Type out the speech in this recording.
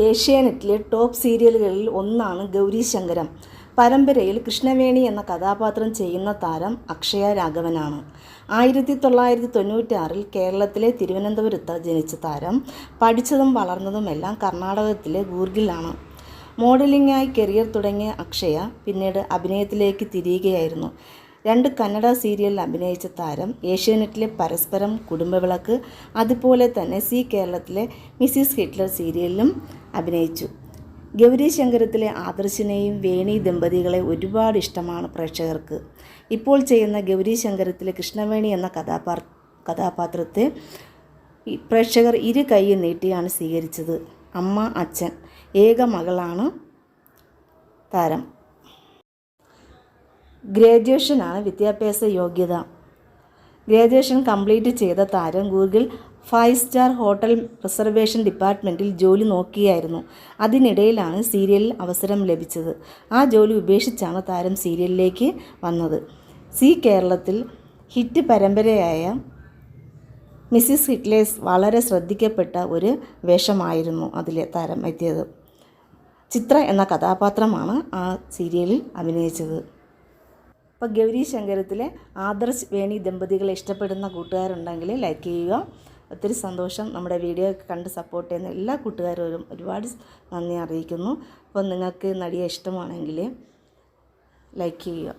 ഏഷ്യാനെറ്റിലെ ടോപ്പ് സീരിയലുകളിൽ ഒന്നാണ് ഗൗരി ശങ്കരം. പരമ്പരയിൽ കൃഷ്ണവേണി എന്ന കഥാപാത്രം ചെയ്യുന്ന താരം അക്ഷയ രാഘവനാണ്. ആയിരത്തി തൊള്ളായിരത്തി തൊണ്ണൂറ്റാറിൽ കേരളത്തിലെ തിരുവനന്തപുരത്ത് ജനിച്ച താരം പഠിച്ചതും വളർന്നതുമെല്ലാം കർണാടകത്തിലെ ഗൂർഗിലാണ്. മോഡലിംഗായി കരിയർ തുടങ്ങിയ അക്ഷയ പിന്നീട് അഭിനയത്തിലേക്ക് തിരിയുകയായിരുന്നു. രണ്ട് കന്നഡ സീരിയലിൽ അഭിനയിച്ച താരം ഏഷ്യാനെറ്റിലെ പരസ്പരം കുടുംബവിളക്ക് അതുപോലെ തന്നെ സി കേരളത്തിലെ മിസ്സിസ് ഹിറ്റ്ലർ സീരിയലിലും അഭിനയിച്ചു. ഗൗരി ശങ്കരത്തിലെ ആദർശിനെയും വേണി ദമ്പതികളെ ഒരുപാട് ഇഷ്ടമാണ് പ്രേക്ഷകർക്ക്. ഇപ്പോൾ ചെയ്യുന്ന ഗൗരി ശങ്കരത്തിലെ കൃഷ്ണവേണി എന്ന കഥാപാ കഥാപാത്രത്തെ പ്രേക്ഷകർ ഇരു കൈയും നീട്ടിയാണ് സ്വീകരിച്ചത്. അമ്മ അച്ഛൻ ഏക മകളാണ് താരം. ഗ്രാജുവേഷനാണ് വിദ്യാഭ്യാസ യോഗ്യത. ഗ്രാജുവേഷൻ കംപ്ലീറ്റ് ചെയ്ത താരം Google five star hotel reservation ഡിപ്പാർട്ട്മെന്റിൽ ജോലി നോക്കിയായിരുന്നു. അതിനിടയിലാണ് സീരിയലിൽ അവസരം ലഭിച്ചത്. ആ ജോലി ഉപേക്ഷിച്ചാണ് താരം സീരിയലിലേക്ക് വന്നത്. സി കേരളത്തിൽ ഹിറ്റ് പരമ്പരയായ മിസ്സിസ് ഹിറ്റ്ലേസ് വളരെ ശ്രദ്ധിക്കപ്പെട്ട ഒരു വേഷമായിരുന്നു അതിലെ താരം എത്തിയത്. ചിത്ര എന്ന കഥാപാത്രമാണ് ആ സീരിയലിൽ അഭിനയിച്ചത്. അപ്പോൾ ഗൗരി ശങ്കരത്തിലെ ആദർശ് വേണി ദമ്പതികളെ ഇഷ്ടപ്പെടുന്ന കൂട്ടുകാരുണ്ടെങ്കിൽ ലൈക്ക് ചെയ്യുക. ഒത്തിരി സന്തോഷം നമ്മുടെ വീഡിയോ കണ്ട് സപ്പോർട്ട് ചെയ്യുന്ന എല്ലാ കൂട്ടുകാരോടും ഒരുപാട് നന്ദി അറിയിക്കുന്നു. അപ്പോൾ നിങ്ങൾക്ക് നടിയെ ഇഷ്ടമാണെങ്കിൽ ലൈക്ക് ചെയ്യുക.